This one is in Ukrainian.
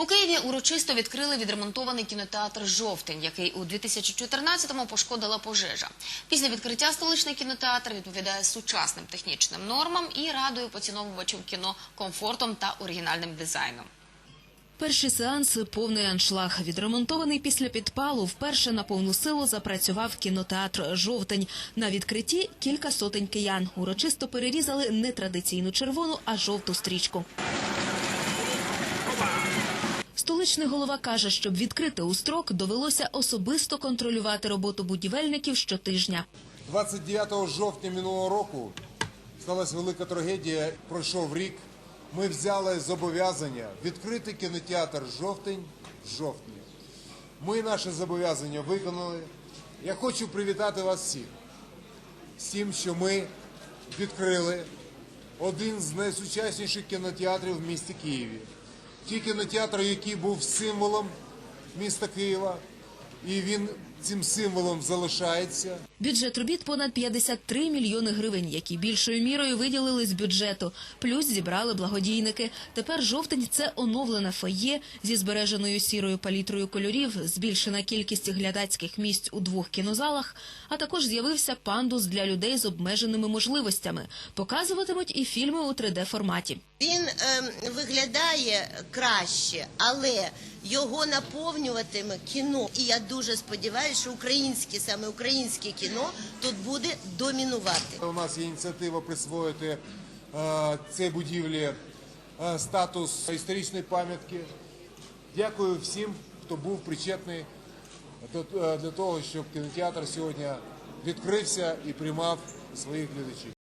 У Києві урочисто відкрили відремонтований кінотеатр Жовтень, який у 2014-му пошкодила пожежа. Після відкриття столичний кінотеатр відповідає сучасним технічним нормам і радує поціновувачів кіно комфортом та оригінальним дизайном. Перші сеанси – повний аншлаг. Відремонтований після підпалу вперше на повну силу запрацював кінотеатр «Жовтень». На відкритті кілька сотень киян. Урочисто перерізали не традиційну червону, а жовту стрічку. Столичний голова каже, щоб відкрити у строк, довелося особисто контролювати роботу будівельників щотижня. 29 жовтня минулого року сталася велика трагедія. Пройшов рік. Ми взяли зобов'язання відкрити кінотеатр жовтень в жовтні. Ми наше зобов'язання виконали. Я хочу привітати вас всіх з тим, що ми відкрили один з найсучасніших кінотеатрів в місті Києві. Ті кінотеатр, який був символом міста Києва, і він цим символом залишається. Бюджет робіт понад 53 мільйони гривень, які більшою мірою виділили з бюджету. Плюс зібрали благодійники. Тепер жовтень – це оновлене фоє зі збереженою сірою палітрою кольорів, збільшена кількість глядацьких місць у двох кінозалах, а також з'явився пандус для людей з обмеженими можливостями. Показуватимуть і фільми у 3D-форматі. Він ем, виглядає краще, але його наповнюватиме кіно. І я дуже сподіваюся, що українське, саме українське кіно тут буде домінувати. У нас є ініціатива присвоїти е, цій будівлі е, статус історичної пам'ятки. Дякую всім, хто був причетний е, для того, щоб кінотеатр сьогодні відкрився і приймав своїх глядачів.